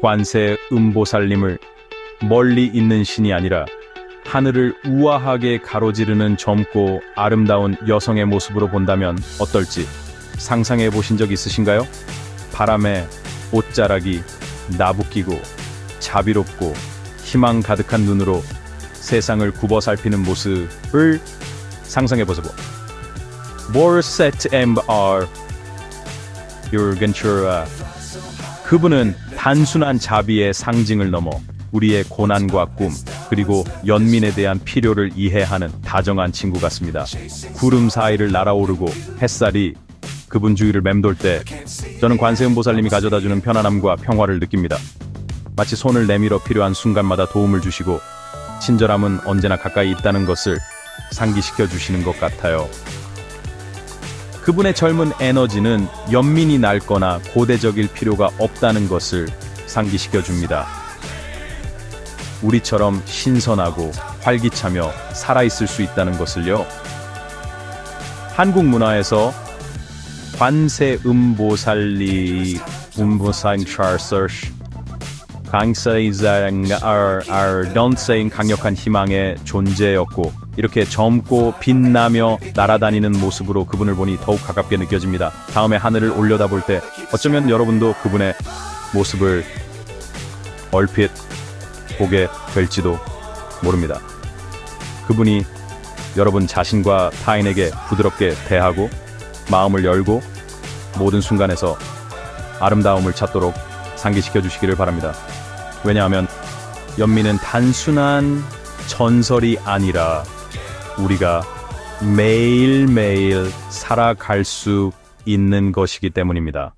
관세 음보살님을 멀리 있는 신이 아니라 하늘을 우아하게 가로지르는 젊고 아름다운 여성의 모습으로 본다면 어떨지 상상해 보신 적 있으신가요? 바람에 옷자락이 나부끼고 자비롭고 희망 가득한 눈으로 세상을 굽어 살피는 모습을 상상해 보세요. 모르세트 MR 유르겐츄라 그분은 단순한 자비의 상징을 넘어 우리의 고난과 꿈 그리고 연민에 대한 필요를 이해하는 다정한 친구 같습니다. 구름 사이를 날아오르고 햇살이 그분 주위를 맴돌 때 저는 관세음보살님이 가져다주는 편안함과 평화를 느낍니다. 마치 손을 내밀어 필요한 순간마다 도움을 주시고 친절함은 언제나 가까이 있다는 것을 상기시켜 주시는 것 같아요. 그분의 젊은 에너지는 연민이 낡거나 고대적일 필요가 없다는 것을 상기시켜 줍니다. 우리처럼 신선하고 활기차며 살아있을 수 있다는 것을요. 한국 문화에서 관세 음보살리 음보산 찰서시 강세이장 던세인 강력한 희망의 존재였고 이렇게 젊고 빛나며 날아다니는 모습으로 그분을 보니 더욱 가깝게 느껴집니다. 다음에 하늘을 올려다볼 때 어쩌면 여러분도 그분의 모습을 얼핏 보게 될지도 모릅니다. 그분이 여러분 자신과 타인에게 부드럽게 대하고 마음을 열고 모든 순간에서 아름다움을 찾도록 상기시켜 주시기를 바랍니다. 왜냐하면 연민은 단순한 전설이 아니라 우리가 매일매일 살아갈 수 있는 것이기 때문입니다.